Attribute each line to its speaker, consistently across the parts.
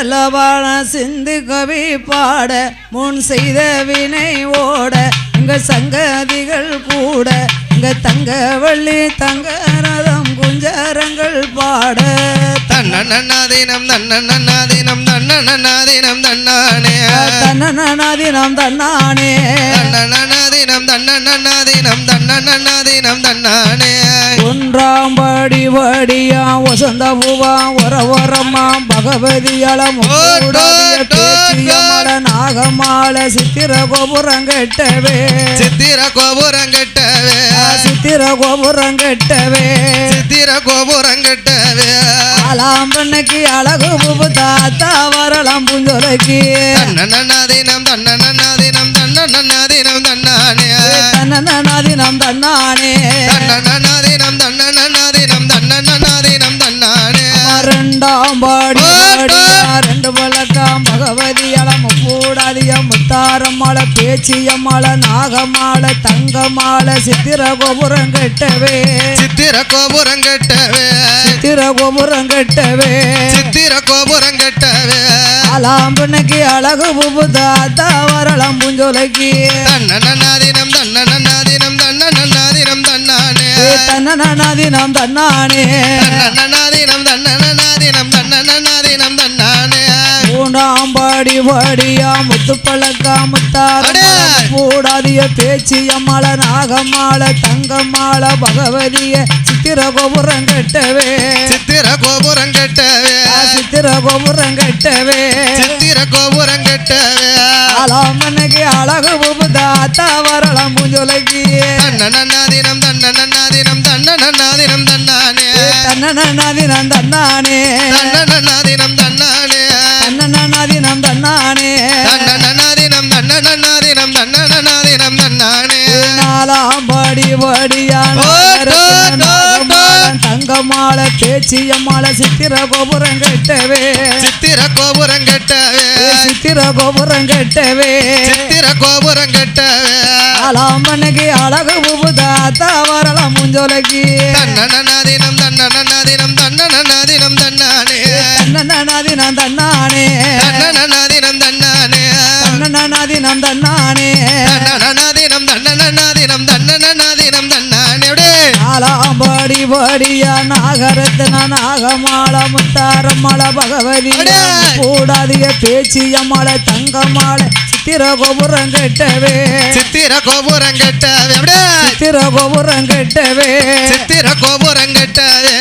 Speaker 1: செல்லவான சிந்து கவி பாட முன் செய்த வினை ஓட இங்க சங்கதிகள் கூட இங்க தங்கவள்ளி தங்க ரதம் குஞ்சரங்கள் பாட.
Speaker 2: தன்னன்னாதீனம் தன்னன்னாதீனம் தன்னன்னாதீனம் தன்னானே.
Speaker 1: தன்னநாதினம் தன்னானே.
Speaker 2: தன்னன்னாதீனம் தன்னன்னாதீனம் தன்னன்னாதீனம் தன்னானே.
Speaker 1: ஒன்றாம் படி வடியா வசந்த பூவா ஒர ஒரம்மா பகவதியளம் நாகமால சித்திர கோபுரம் கெட்டவே.
Speaker 2: சித்திர கோபுரம் கெட்டவே
Speaker 1: சித்திர கோபுரம் கெட்டவே.
Speaker 2: சித்திர கோபுரம் கெட்டவே.
Speaker 1: ஆலாம் பண்ணக்கு அழகு பூபு தாத்தா வரலாம் புஞ்சொலைக்கு.
Speaker 2: தன்னன்னாதீனம் தன்னன்னாதீனம் தன்னன்னாதீனம் தன்னானே.
Speaker 1: தன்னநாதினம் தன்னானே.
Speaker 2: தன்னன்னாதீனம் தன்னன்னாதீனம் தன்னன்னாதீனம் தன்னானே.
Speaker 1: ரெண்டாம் பாடி ரெண்டு பழக்கம் பகவதி அலம் கூடாதிய முத்தாரம்மாள பேச்சியம்மாள நாகமாள தங்கமாள சித்திர கோபுரம் கெட்டவே.
Speaker 2: சித்திர கோபுரம் கெட்டவே.
Speaker 1: சித்திர கோபுரம் கெட்டவே.
Speaker 2: சித்திர கோபுரம் கெட்டவே.
Speaker 1: அலாம்பனுக்கு அழகு புபு தாத்தா வரலாம் புஞ்சொலைக்கு
Speaker 2: தன்னன்னாதீனம் தன்னன்னாதீனம் தன்னன்னாதீனம் தன்னானே
Speaker 1: தன்னநாதினம் தன்னானே.
Speaker 2: தன்னன்னாதீனம் தன்னன்னாதீனம் தன்னன்னாதீனம் தன்னானே.
Speaker 1: மூணாம் பாடி பாடியா முத்து பழக்கா முத்தாரம் கூடாதிய பேச்சியம்மாள நாகம்மாள தங்கம்மாள பகவதிய சித்திர கோபுரம் கெட்டவே.
Speaker 2: சித்திர கோபுரம் கெட்டவே.
Speaker 1: சித்திர கோபுரம் கெட்டவே.
Speaker 2: சித்திர கோபுரம் கெட்டவே.
Speaker 1: அலாமனுக்கு அழகு புபு தாத்தா வரலாம் பூஞ்சொலைக்கு
Speaker 2: தன்னன்னாதீனம் தன்னன்னாதீனம் தன்னன்னாதீனம் தன்னானே.
Speaker 1: தன்னநாதினம் தன்னானே.
Speaker 2: தன்னன்னாதீனம் தன்னானே.
Speaker 1: தங்கமால பேச்சியம்மால சித்திர கோபுரம் கெட்டவே.
Speaker 2: சித்திர கோபுரம் கெட்டவே.
Speaker 1: சித்திர கோபுரம் கெட்டவே.
Speaker 2: சித்திர கோபுரம் கெட்டவே.
Speaker 1: ஆலாம்பனுக்கு அழகு புபு தாத்தா வரலாம் முஞ்சொலைக்கு
Speaker 2: தன்னன்னாதீனம் தன்னன்னாதீனம் தன்னன்னாதீனம் தன்னானே.
Speaker 1: தன்னநாதினம் தன்னானே.
Speaker 2: தன்னன்னாதீனம் தன்னானே.
Speaker 1: தன்னநாதினம் தன்னானே.
Speaker 2: தன்னன்னாதீனம்
Speaker 1: நாலாம் படி படியா நாகரத்ன நாகமால முத்தாரம்மாள பகவதி! கூடாதிய பேச்சியம்மாள தங்கமாள சித்திர கோபுரம் கெட்டவே.
Speaker 2: சித்திர கோபுரம் கெட்டவே.
Speaker 1: சித்திர கோபுரம் கெட்டவே.
Speaker 2: சித்திர கோபுரம் கெட்டவே.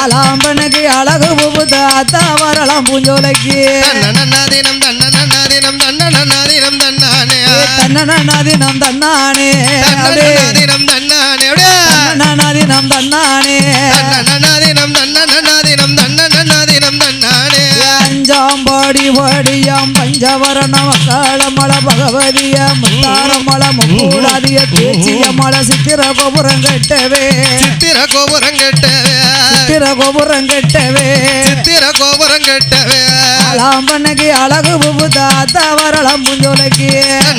Speaker 1: ஆலாம்பனுக்கு அழகு புபு தாத்தா வரலாம் பூஞ்சோலைக்கு
Speaker 2: தன்னன்னாதீனம் தன்னன்னாதீனம் தன்னன்னாதீனம் தன்னானே.
Speaker 1: தன்னநாதினம் தன்னானே.
Speaker 2: தன்னன்னாதீனம் தன்னானே. அப்படியே
Speaker 1: தன்னநாதினம் தன்னானே
Speaker 2: தன்னன்னாதீனம் தன்னன்னாதீனம் தன்னன்னாதீனம்
Speaker 1: பாடி பாடியாம் பஞ்சவரண மக்காளமல பகவதிய முத்தாரமல முக்கூடாதிய பேச்சியமல சித்திர கோபுரம் கெட்டவே.
Speaker 2: சித்திர கோபுரம் கெட்டவே.
Speaker 1: சித்திர கோபுரம் கெட்டவே.
Speaker 2: சித்திர கோபுரம் கெட்டவே.
Speaker 1: அலாம்பனுக்கு அழகு புபு தாத்தா வரலாம் முஞ்சோலைக்கு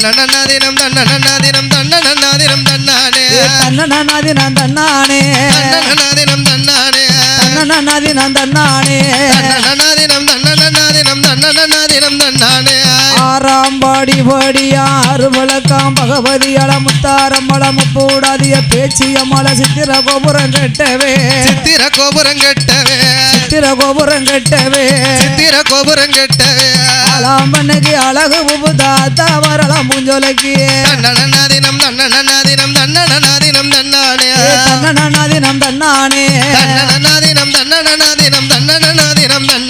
Speaker 2: தன்னன்னாதீனம் தன்னன்னாதீனம் தன்னன்னாதீனம் தன்னானே
Speaker 1: தன்னநாதினம் தன்னானே.
Speaker 2: தன்னன்னாதீனம் தன்னானே.
Speaker 1: தன்னநாதினம் தன்னானே.
Speaker 2: தன்னன்னாதீனம் தன்னானே
Speaker 1: ஆறாம் பாடி பாடியா அருவலக்காம் பகவதி முத்தாரம்மள முப்பூடாதிய பேச்சியம்மள சித்திர கோபுரம் கெட்டவே.
Speaker 2: சித்திர கோபுரம் கெட்டவே.
Speaker 1: சித்திர கோபுரம் கெட்டவே.
Speaker 2: சித்திர கோபுரம் கெட்டவே.
Speaker 1: அலாம்பனுக்கு அழகு புபு தாத்தா வரலாம் பூஞ்சோலைக்கு
Speaker 2: தன்னன்னாதீனம் தன்னன்னாதீனம் தன்னன்னாதீனம் தன்னானே
Speaker 1: தன்னநாதினம் தன்னானே.
Speaker 2: தன்னன்னாதீனம் தன்னன்னாதீனம் தன்னன்னாதீனம் தன்னானே. அப்படியே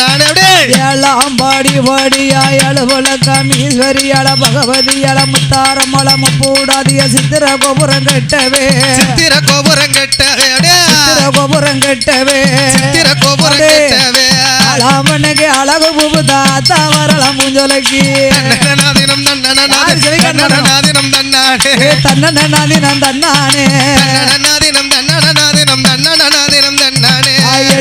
Speaker 1: ஏழாம் பாடி பாடியா எழுவலக்கம் ஈஸ்வரியாள பகவதியாள முத்தாரம்மள முப்பூடாதிய சித்திர கோபுரம் கெட்டவே.
Speaker 2: சித்திர கோபுரம் கெட்டவே
Speaker 1: சித்திர கோபுரம் கெட்டவே.
Speaker 2: சித்திர கோபுரம் கெட்டவே.
Speaker 1: அலாமனுக்கு அழகு புபு தாத்தா வரலாம்
Speaker 2: தன்னன்னாதீனம் தன்னன்னாதீனம் தன்னானே
Speaker 1: தன்னநாதினம் தன்னானே.
Speaker 2: தன்னன்னாதீனம் தன்னானே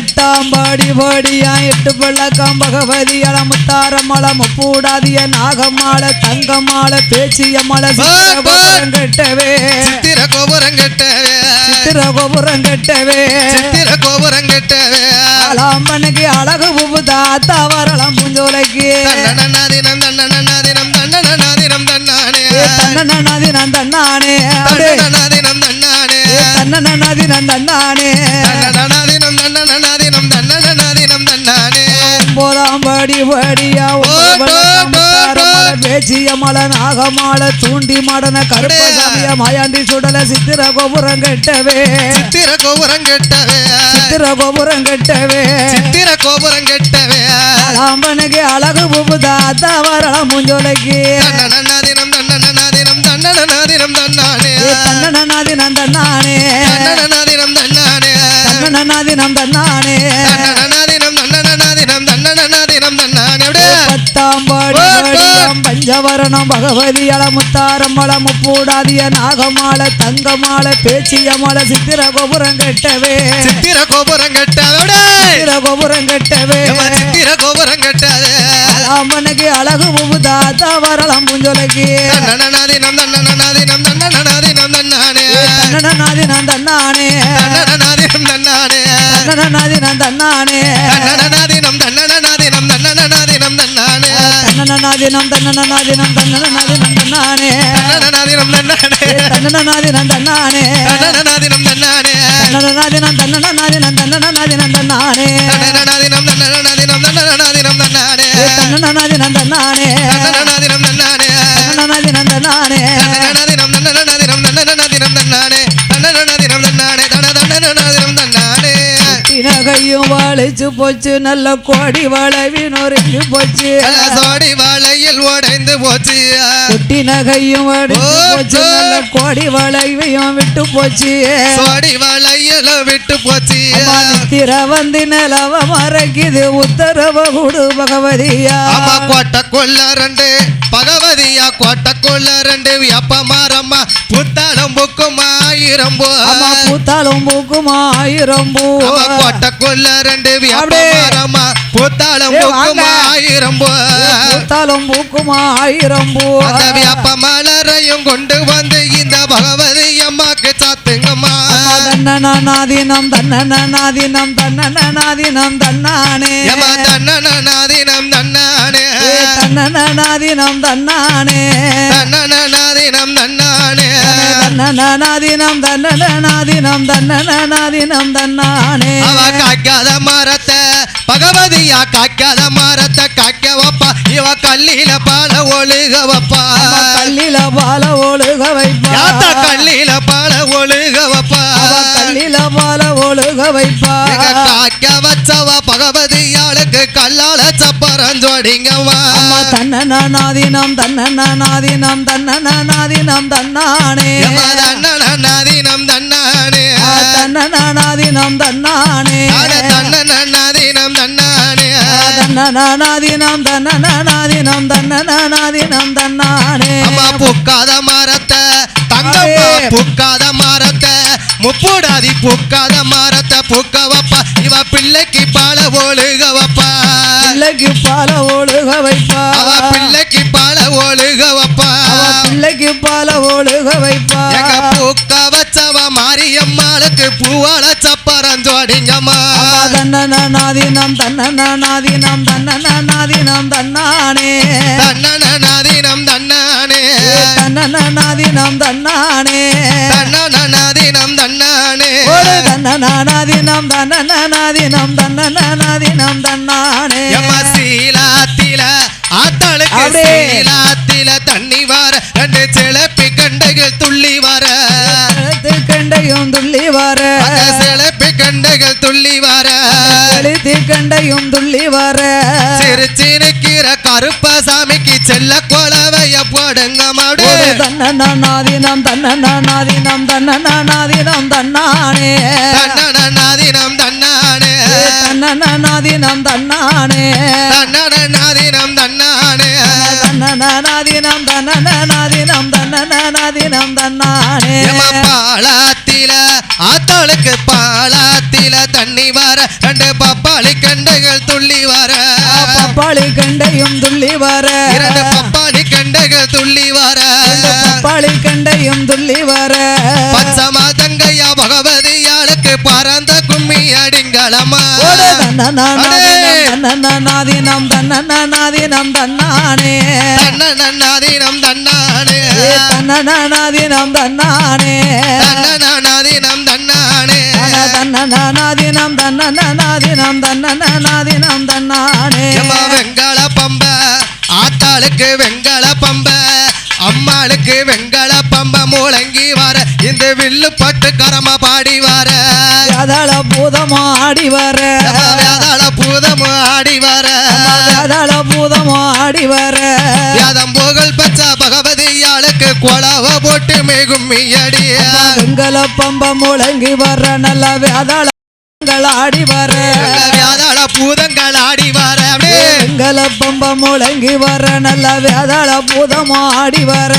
Speaker 1: எட்டாம் பாடி பாடியா எட்டு பிள்ளக்கம் பகவதி அலமுத்தாரமல முப்பூடாதிய நாகமால தங்கமால பேச்சியமல சித்திரகோபுரம் கெட்டவே.
Speaker 2: சித்திர கோபுரம் கெட்டவே.
Speaker 1: சித்திரகோபுரம் கெட்டவே.
Speaker 2: சித்திர கோபுரம் கெட்டவே.
Speaker 1: அலாம்பனுக்கு அழகு புபு தாத்தா வரலாம் பூஞ்சோலைக்கு.
Speaker 2: தன்னனநாதினம் தன்னனநாதினம் தன்னனநாதினம் தன்னானே.
Speaker 1: தன்னநாதினம் தன்னானே.
Speaker 2: தன்னனநாதினம் தன்னானே.
Speaker 1: தன்னநாதினம் தன்னானே.
Speaker 2: தன்னனநாதினம்
Speaker 1: ஒன்பதாம் படி படியா பேச்சிய மல நாகமால தூண்டி மடன கருப்பசாமிய மாயாண்டி சுடல சித்திர கோபுரம் கெட்டவே.
Speaker 2: சித்திர கோபுரம் கெட்டவே.
Speaker 1: சித்திர கோபுரம் கெட்டவே.
Speaker 2: சித்திர கோபுரம் கெட்டவே.
Speaker 1: அலாம்பனுக்கு அழகு புபு தாத்தா வரலாம் மூஞ்சோலைக்கு.
Speaker 2: தன்னனநாதினம் தன்னனநாதினம் தன்னனநாதினம் தன்னானே.
Speaker 1: தன்னநாதினம் தன்னானே.
Speaker 2: தன்னனநாதினம் தன்னானே.
Speaker 1: தன்னநாதினம் தன்னானே. பஞ்சவரணம் பகவதி அலமுத்தாரம்மள முப்பூடாதிய நாகமால தங்கமால பேச்சியமால சித்திர கோபுரம் கெட்டவே.
Speaker 2: சித்திர கோபுரம் கெட்டவே
Speaker 1: சித்திர கோபுரம் கெட்டவே.
Speaker 2: சித்திர கோபுரம் கெட்டவே
Speaker 1: அம்மனுக்கு அழகு புபு தாத்தா வரலாம் பூஞ்சோலைக்கு
Speaker 2: தன்னனநாதினம் தன்னனநாதினம் தன்னானே.
Speaker 1: தன்னநாதினம் தன்னானே.
Speaker 2: தன்னனநாதினம் தன்னானே.
Speaker 1: தன்னநாதினம் தன்னானே.
Speaker 2: தன்னனநாதினம்
Speaker 1: தன்னநாதினம் தன்னநாதினம் தன்னநாதினம் தன்னானே
Speaker 2: தன்னனநாதினம் தன்னானே
Speaker 1: தன்னநாதினம் தன்னானே
Speaker 2: தன்னனநாதினம் தன்னானே
Speaker 1: தன்னநாதினம் தன்னநாதினம் தன்னநாதினம் தன்னானே
Speaker 2: தன்னனநாதினம் தன்னானே
Speaker 1: தன்னநாதினம் தன்னானே
Speaker 2: தன்னனநாதினம் தன்னானே
Speaker 1: நகையும் வளைச்சு போச்சு நல்ல கோடி வளைவி நொறுங்கி போச்சு.
Speaker 2: சோடி வாழையில் உடைந்து போச்சு.
Speaker 1: குட்டி நகையும் போச்சு நல்ல கோடி வளைவையும் விட்டு போச்சு.
Speaker 2: சோடி வாழையில் விட்டு போச்சு.
Speaker 1: நித்திர வந்து நிலவ மறைக்குது உத்தரவ குடு பகவதியா.
Speaker 2: அம்மா கோட்டைக்குள்ள ரெண்டு. பகவதியா கோட்டைக்குள்ள ரெண்டு வியப்பமாரம்மா புத்தாளம் புக்குமா ஆயிரம் போ
Speaker 1: அம்மா பூத்தாலும் பூக்குமா ஆயிரம் பூ
Speaker 2: அம்மா கோட்டைக்குள்ள ரெண்டு வியப்பமாரம்மா புத்தாளம் புக்குமா
Speaker 1: வாங்க.
Speaker 2: ஆயிரம் போ
Speaker 1: பூத்தாலும் பூக்குமா ஆயிரம் பூ
Speaker 2: அந்த வியப்ப மலரையும் கொண்டு வந்து இந்த பகவதி அம்மாக்கு சாத்துங்கம்மா
Speaker 1: தன்னநாதினம் தன்னநாதினம் தன்னநாதினம் தன்னானே.
Speaker 2: ஏம்மா தன்னனாதினம் தன்னானே.
Speaker 1: தன்னநாதினம் தன்னானே.
Speaker 2: தன்னனாதினம் தன்னானே.
Speaker 1: தன்னநாதினம் தன்னநாதினம் தன்னநாதினம் தன்னானே.
Speaker 2: அவ காய்க்காத மரத்தை பகவதியா காய்க்காத மரத்தை காய்க்க வைப்பா. இவ கல்லில பால ஒழுக வைப்பா.
Speaker 1: கல்லில பால ஒழுக வைப்பா.
Speaker 2: கல்லில பால ஒழுக வைப்பா
Speaker 1: அவ கல்லில பால ஒழுக வைப்பா
Speaker 2: காய்க்க வச்சவ பகவதியாளுக்கு கல்லால
Speaker 1: அம்மா தன்னநாதினம் தன்னநாதினம் தன்னநாதினம் தன்னானே
Speaker 2: எம்மா தன்னனாதினம் தன்னானே.
Speaker 1: தன்னநாதினம் தன்னானே
Speaker 2: அட தன்னனாதினம் தன்னானே
Speaker 1: தன்னநாதினம் தன்னநாதினம் தன்னநாதினம் தன்னானே
Speaker 2: அம்மா புக்காத மரத்தை தங்கம்மா
Speaker 1: அடே.
Speaker 2: புக்காத மரத்தை முப்புடாதி புக்காத மரத்தை புக்க வைப்பா இவ பிள்ளைக்கு பால ஒழுக வைப்பா
Speaker 1: பிள்ளைக்கு பால ஒழுக வைப்பா
Speaker 2: அவ பிள்ளைக்கு பால ஒழுக வைப்பா
Speaker 1: பிள்ளைக்கு பால ஒழுக வைப்பா
Speaker 2: எங்க பூக்க வச்சவ மாரியம்மாளுக்கு பூவால
Speaker 1: அம்மா தன்னநாதினம் தன்னநாதினம் தன்னநாதினம் தன்னானே
Speaker 2: தன்னனாதினம் தன்னானே.
Speaker 1: தன்னநாதினம் தன்னானே
Speaker 2: தன்னனாதினம் தன்னானே
Speaker 1: ஒரு தன்னநாதினம் தன்னநாதினம் தன்னநாதினம் தன்னானே
Speaker 2: சீலாத்தில ஆத்தாளுக்கு. சீலாத்தில தண்ணி வர ரெண்டு சிலப்பி கண்டைகள் துள்ளி வர.
Speaker 1: கண்டையும் துள்ளி வர.
Speaker 2: சிலப்பி கண்டைகள் துள்ளி வர.
Speaker 1: எழுத்தி கண்டையும் துள்ளி வர.
Speaker 2: சிரிச்சு நிக்கிற கருப்பசாமிக்கு செல்ல குழவைய போடுங்க மாடு
Speaker 1: தன்னநாதினம் தன்னநாதினம் தன்னநாதினம் தன்னானே.
Speaker 2: தன்னனாதினம் தன்னானே.
Speaker 1: தன்னநாதினம் தன்னானே.
Speaker 2: தன்னனாதினம் தன்னானே.
Speaker 1: தன்னநாதினம் தன்னநாதினம் தன்னநாதினம் தன்னானே.
Speaker 2: பாலாத்தில ஆத்தாளுக்கு பாலாத்தில தண்ணி வர ரெண்டு பப்பாளி கண்டைகள் துள்ளி வர
Speaker 1: பப்பாளி கண்டையும் துள்ளி வர
Speaker 2: இரண்டு பப்பாளி கண்டைகள் துள்ளி வர
Speaker 1: பப்பாளி கண்டையும் துள்ளி வர
Speaker 2: பச்சமா தங்கையா பகவதியாளுக்கு பறந்த கும்மி அடிங்களம்மா
Speaker 1: ஓடு
Speaker 2: அடே!
Speaker 1: தன்னநாதினம் தன்னநாதினம் தன்னானே
Speaker 2: தன்னநாதீனம் தன்னானே
Speaker 1: ஏ தன்னநாதினம் தன்னானே
Speaker 2: தன்னநாதினம்
Speaker 1: தன்னநாதினம் தன்னானே
Speaker 2: வெங்கல பம்ப ஆத்தாளுக்கு வெங்கல பம்ப அம்மாளுக்கு வெங்கல பம்ப மூலங்கி வர இந்த வில்லு பட்டு கரம பாடி வர.
Speaker 1: அதள பூதமோ ஆடி வர.
Speaker 2: வேதாள பூதமு ஆடி வர.
Speaker 1: அதள பூதமோ ஆடி வர.
Speaker 2: வேதம் புகழ் பச்ச பகவதியாளுக்கு கொலவ போட்டு மிகும்மி அடிய
Speaker 1: வெங்கல பம்ப முழங்கி வர நல்ல வேதாளங்கள் ஆடி வர.
Speaker 2: வேதாள பூதங்கள் ஆடி வர.
Speaker 1: வெங்கல பம்ப முழங்கி வர நல்ல வேதாள பூதமோ ஆடி வர.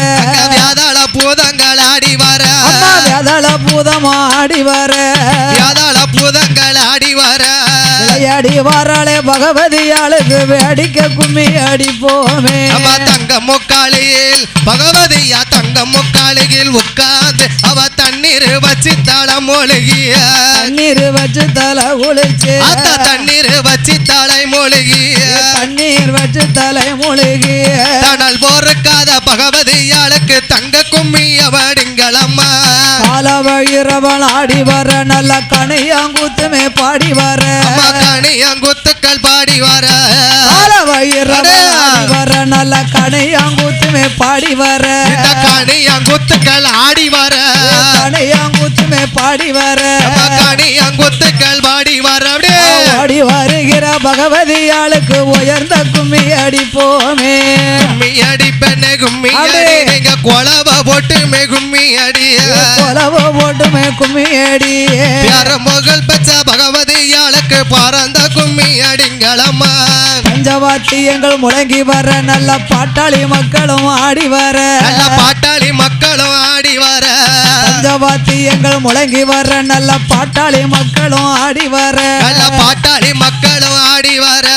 Speaker 2: வேதாள பூதங்கள் ஆடி வர.
Speaker 1: வேதாள பூதமோ ஆடி வர.
Speaker 2: வேதாள பூதங்கள் ஆடி வர.
Speaker 1: விளையாடி வாராளே பகவதியாளுக்கு வேடிக்க கும்மி அடிப்போமே.
Speaker 2: அவ தங்க முக்காளியில் பகவதியா தங்க முக்காளியில் உட்கார்ந்து அவ தண்ணீர் வச்சு தளம் மொழிகிய.
Speaker 1: தண்ணீர் வச்சு தலை குளிச்சு
Speaker 2: அத்த தண்ணீர் வச்சு தலை மொழிகிய.
Speaker 1: தண்ணீர் வச்சு தலை முழுகி
Speaker 2: தடல் போருக்காத பகவதியாளுக்கு தங்க கும்மி
Speaker 1: காலவழிரவள் ஆடி வர நல்ல கனையாங்குத்துமே பாடி வர.
Speaker 2: கனியங்குத்துக்கள் பாடி வர.
Speaker 1: காலவழிரவள் ஆடி வர நல்ல கனையாங்குத்துமே பாடி வர.
Speaker 2: கனியங்குத்துக்கள் ஆடி வர.
Speaker 1: கனையாங்குத்துமே பாடி வர.
Speaker 2: கனியங்குத்துக்கள் பாடி வர. அப்படியே
Speaker 1: ஓடி வருகிற பகவதியாளுக்கு உயர்ந்த கும்மி அடிப்போமே.
Speaker 2: கும்மி அடி பெண்ணே கும்மி அடி.
Speaker 1: அடே.
Speaker 2: நீங்க கொலவ போட்டு மே கும்மி அடிய
Speaker 1: கொலவ போட்டுமே கும்மி அடி.
Speaker 2: யார முகல் பெற்ற பகவதியாளுக்கு பறந்த கும்மி அடிங்களம்மா.
Speaker 1: பஞ்சவாத்தியங்கள் முழங்கி வர. நல்ல பாட்டாளி மக்களும் ஆடி வர.
Speaker 2: நல்ல பாட்டாளி மக்களும் ஆடி வர.
Speaker 1: பஞ்சவாத்தியங்கள் முழங்கி வர. நல்ல பாட்டாளி மக்களும் ஆடி வர.
Speaker 2: நல்ல பாட்டாளி மக்களும் ஆடி வர.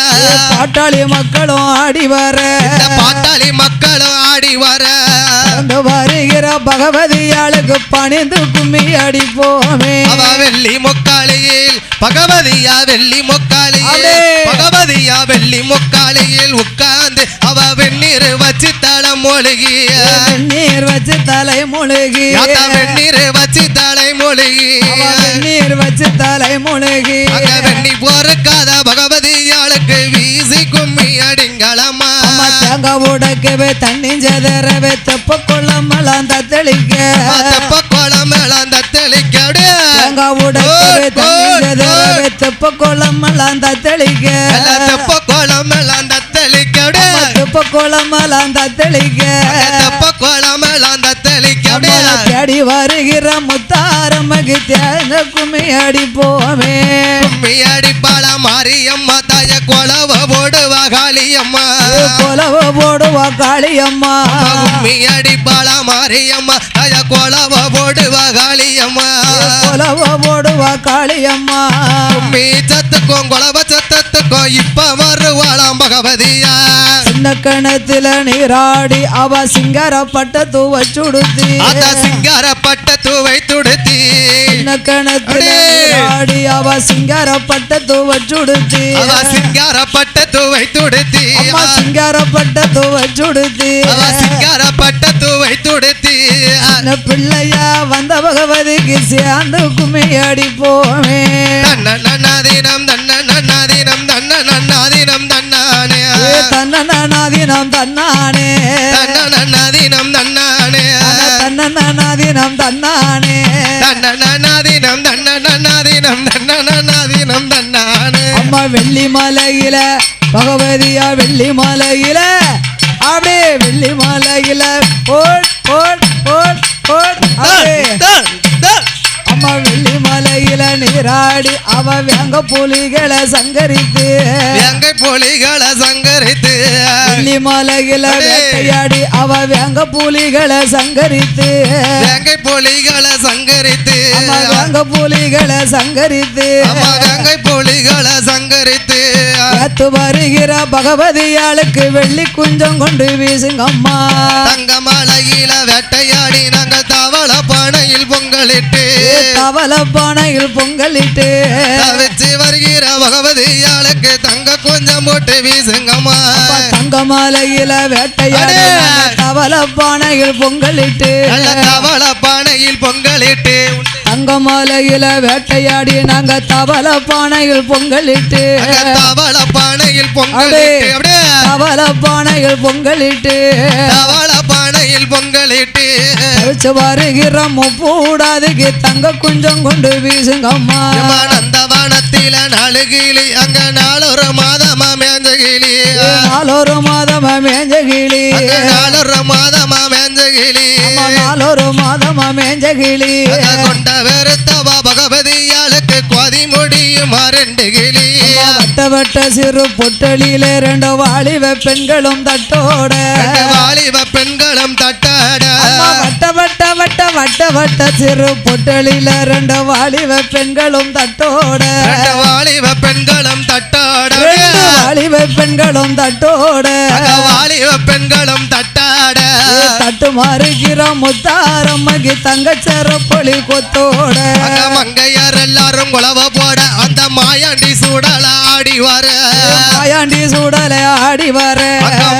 Speaker 1: பாட்டாளி மக்களும் ஆடி வர.
Speaker 2: பாட்டாளி மக்களும் ஆடி வர.
Speaker 1: வருகிற பகவதியாளுக்கு பணிந்து கும்மி அடிப்போமே.
Speaker 2: வெள்ளி முக்காளியில் பகவதியா வெள்ளி முக்காளியில். பகவதியா வெள்ளி முக்காளியில் உட்கார்ந்து அவ வெந்நீர் வச்சு தளம் மொழிகிய.
Speaker 1: நீர் வச்சு தலை முழுகி
Speaker 2: வெந்நீர் வச்சு தலை மொழிகி
Speaker 1: நீர் வச்சு தலை முழுகி
Speaker 2: வெண்ணி போறக்காத பகவதியாளுக்கு வீசி கும்மி அடிங்களம்மா
Speaker 1: அம்மா தேங்காய் உடைக்கவே தண்ணி செதறவே தெப்ப கொள்ளமெல்லாம் தத்தளிக்க.
Speaker 2: தப்ப குளம் மேலாம் தத்தளிக்க
Speaker 1: தேங்காய் உடைக்கவே தண்ணி செதறவே தெப்ப கொள்ளமெல்லாம் தத்தளிக்க.
Speaker 2: எல்லா தப்ப குளம்
Speaker 1: கொள்ளமெல்லாம் தத்தளிக்க
Speaker 2: தப்ப அப்படியே
Speaker 1: அம்மாவை தேடி வருகிற முத்தாரம்மக்கு தேங்க கும்மி அடிப்போமே
Speaker 2: கும்மி அடிப்பாள மாரியம்மா தாய கொலவ போடுவா காளியம்மா.
Speaker 1: கொலவ போடுவா காளியம்மா.
Speaker 2: கும்மி அடிப்பாள மாரியம்மா தாய கொலவ போடுவா காளியம்மா.
Speaker 1: கொலவ போடுவா காளியம்மா.
Speaker 2: கும்மி சத்துக்கும் கொலவ சத்தத்துக்கும் இப்ப வருவாளாம் பகவதியா?
Speaker 1: சின்ன கணத்துல நீராடி அவ சிங்காரப்பட்ட தூவ சுடுத்தி.
Speaker 2: அத சிங்காரப்பட்ட தூவை துடுத்தி.
Speaker 1: சின்ன கணத்துல. நீராடி அவ சிங்காரப்பட்ட தூவ சுடுத்தி.
Speaker 2: அவ சிங்காரப்பட்ட தூவை துடுத்தி.
Speaker 1: அம்மா சிங்காரப்பட்ட தூவ சுடுத்தி.
Speaker 2: அவ சிங்காரப்பட்ட தூவை துடுத்தி.
Speaker 1: சின்ன பிள்ளையா வந்த பகவதிக்கு சேர்ந்து கும்மி அடிப்போமே.
Speaker 2: தன்ன நன்னாதீனம் தன்ன நன்னாதீனம் தன்ன நன்னாதீனம் தன்னானே.
Speaker 1: ஏ தன்ன நாதினம் தன்னானே.
Speaker 2: தன்ன நன்னாதீனம் தன்னானே.
Speaker 1: தன்ன நாதினம் தன்னானே.
Speaker 2: தன்ன நன்னாதீனம் தன்ன நன்னாதீனம் தன்ன நன்னாதீனம் தன்னானே.
Speaker 1: அம்மா வெள்ளி மலையில பகவதியா வெள்ளி மலையில அப்படியே வெள்ளி மலையில போட் போட் போட் போட் அப்படியே. அம்மா வெள்ளி மலையில நீராடி அவ வேங்க புலிகளை சங்கரித்து.
Speaker 2: எங்கை புலிகளை சங்கரித்து.
Speaker 1: வெள்ளி மலையில. வேட்டையாடி அவ வேங்க புலிகளை சங்கரித்து.
Speaker 2: வேங்கை புலிகளை சங்கரித்து.
Speaker 1: வேங்க புலிகளை சங்கரித்து.
Speaker 2: வேங்கை புலிகளை சங்கரித்து.
Speaker 1: ஏத்து வருகிற பகவதியாளுக்கு வெள்ளி குஞ்சம் கொண்டு வீசுங்க அம்மா
Speaker 2: தங்க மலையில வேட்டையாடி நாங்கள் தவள பொங்கலிட்டு
Speaker 1: தவள பானையில் பொங்கலிட்டு
Speaker 2: தவிச்சு வருகிற பகவதியாளுக்கு தங்க கொஞ்சம் போட்டு வீசுங்கம்மா.
Speaker 1: தங்க மாலையில வேட்டையாடி. தவள பானையில் பொங்கலிட்டு
Speaker 2: தவள பானையில் பொங்கலிட்டு.
Speaker 1: தங்க மாலையில வேட்டையாடி நாங்க தவள பானையில் பொங்கலிட்டு.
Speaker 2: தவள பானையில் பொங்கலிட்டு.
Speaker 1: தவள பானையில் பொங்கலிட்டு.
Speaker 2: தவள பானையில் பொங்கலிட்டு.
Speaker 1: வருகிற முப்பூடாதுக்கு தங்க குஞ்சம் கொண்டு வீசுங்க அம்மா
Speaker 2: நந்தவனத்தில நாலு கிளி அங்க நாலொரு மாதமா மேஞ்ச கிளி
Speaker 1: நாலொரு மாதமா மேஞ்ச கிளி
Speaker 2: அங்க நாலொரு மாதமா மேஞ்ச கிளி
Speaker 1: அம்மா நாலொரு மாதமா மேஞ்ச கிளி
Speaker 2: அங்க கொண்ட வெறுத்தவா பகவதியாளுக்கு கொதி முடியுமா ரெண்டு கிளி.
Speaker 1: அம்மா வட்ட வட்ட சிறு பொட்டலில ரெண்டு வாலிப பெண்களும் தட்டோட.
Speaker 2: வாலிப பெண்களும் தட்டாட.
Speaker 1: அம்மா வட்ட வட்ட சிறு பொட்டலில ரெண்டு வாலிப பெண்களும் தட்டோட.
Speaker 2: வாலிப பெண்களும் தட்டாட.
Speaker 1: வாலிப பெண்களும் தட்டோட.
Speaker 2: வாலிப பெண்களும் தட்டாட.
Speaker 1: தட்டு மாறுகிற முத்தாரம்மகி தங்கச்சர பொலி கொத்தோட.
Speaker 2: மங்கையர் எல்லாரும் குலவ போட அந்த மாயாண்டி சூடல ஆடி வர.
Speaker 1: மாயாண்டி சூடல ஆடி வர.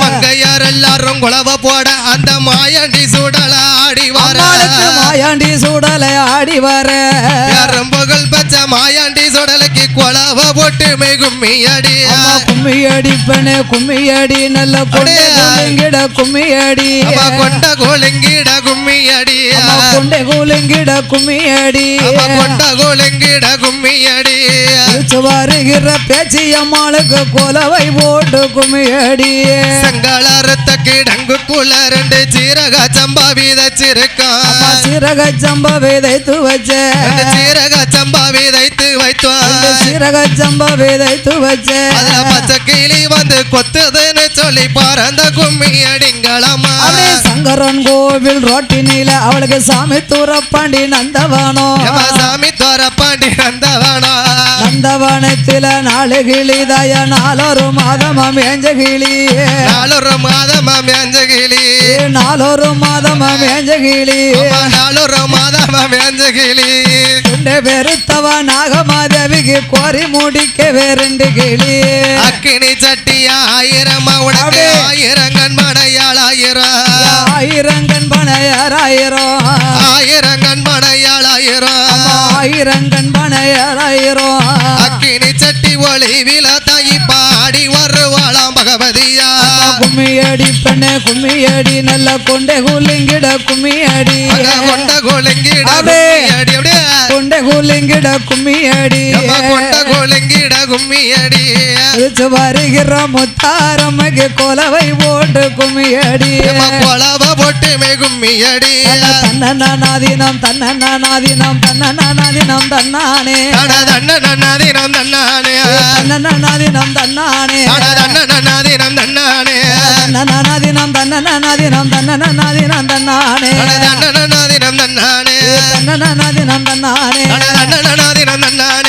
Speaker 2: மங்கையர் எல்லாரும் குலவ போட அந்த மாயாண்டி சூடல ஆடி வர.
Speaker 1: மாயாண்டி சூடல ஆடி வர.
Speaker 2: புகழ் பச்ச மாயாண்டி சுடலுக்கு குலவ போட்டு மெகும்மி அடி
Speaker 1: கும்மி அடி பெண்ணு கும்மி அடி நல்ல. கூலிங்கிட கும்மி அடி
Speaker 2: கொண்ட கோலிங்கிட கும்மி அடி
Speaker 1: அம்மா கொண்டை கூலிங்கிட கும்மி அடி
Speaker 2: அவ கொண்ட கோலிங்கிட கும்மி அடி
Speaker 1: திருச்சு வருகிற பேச்சி அம்மாளுக்கு கொலவை போட்டு கும்மி அடி
Speaker 2: செங்கலறுத்த கிடங்குக்குள்ள ரெண்டு சீரக சம்பா வீதச்சிருக்கான்
Speaker 1: சீரக சம்ப விதைத்து வச்ச.
Speaker 2: சீரக சம்பா விதைத்து வைத்தான்
Speaker 1: ரெண்டு சீரக சம்ப விதைத்து வச்ச
Speaker 2: பச்சை கிளி வந்து கொத்துதுன்னு சொல்லி பறந்த கும்மி அடிங்களம்மா.
Speaker 1: அப்படியே சங்கரன் கோவில் ரோட்டினில அவளுக்கு சாமி தூரப்பாண்டி நந்தவனம்
Speaker 2: எம சாமி தோர பாண்டி நந்தவனா.
Speaker 1: நந்தவனத்தில நாலு கிளி தய நாலொரு மாதமா மேஞ்ச கிளி.
Speaker 2: நாலொரு மாதமா மேஞ்ச கிளி.
Speaker 1: நாலொரு மாதமா மேஞ்ச கிளி.
Speaker 2: நாலொரு மாதமா மேஞ்ச கிளி.
Speaker 1: குண்டை பெருத்தவ நாகமாதேவிக்கு கோரி முடிக்கவே ரெண்டு கிளி.
Speaker 2: அக்கினி சட்டியா ஆயிரம் உனக்கு
Speaker 1: அப்படியே.
Speaker 2: ஆயிரம் கண்மடையாள் ஆயிரம்
Speaker 1: ஆயிரங்கண் பணையராயிரம்
Speaker 2: ஆயிரம் கண்மடையாள் ஆயிரம்
Speaker 1: ஆயிரங்கண் பணையராயிரம்
Speaker 2: அக்கினி சட்டி ஒளிவில தாயி பாடி வருவாளாம் பகவதியா.
Speaker 1: கும்மியடி பெண்ணே கும்மியடி நல்ல கொண்டை குலுங்கிட கும்மியடி.
Speaker 2: கொண்ட கொழுங்கிட
Speaker 1: அடே.
Speaker 2: கும்மியடி.
Speaker 1: குலுங்கிட கும்மியடி. அழிச்சு வருகிற முத்தாரம்மைக்கு கொலவை போட்டு கும்மியடி.
Speaker 2: கொலவ போட்டு கும்மியடி.
Speaker 1: தன்னநாதினம் தன்னநாதினம் தன்னநாதினம் தன்னானே.
Speaker 2: அட தன்ன நன்னாதினம் தன்னானே.
Speaker 1: தன்னநாதினம் தன்னானே.
Speaker 2: அட தன்ன நன்னாதினம் தன்னானே.
Speaker 1: தன்னநாதினம் தன்னநாதினம் தன்னநாதினம் தன்னானே.
Speaker 2: அட தன்ன நன்னாதினம் தன்னானே
Speaker 1: தன்னநாதினம் தன்னானே.
Speaker 2: அட தன்ன நன்னாதினம் தன்னானே.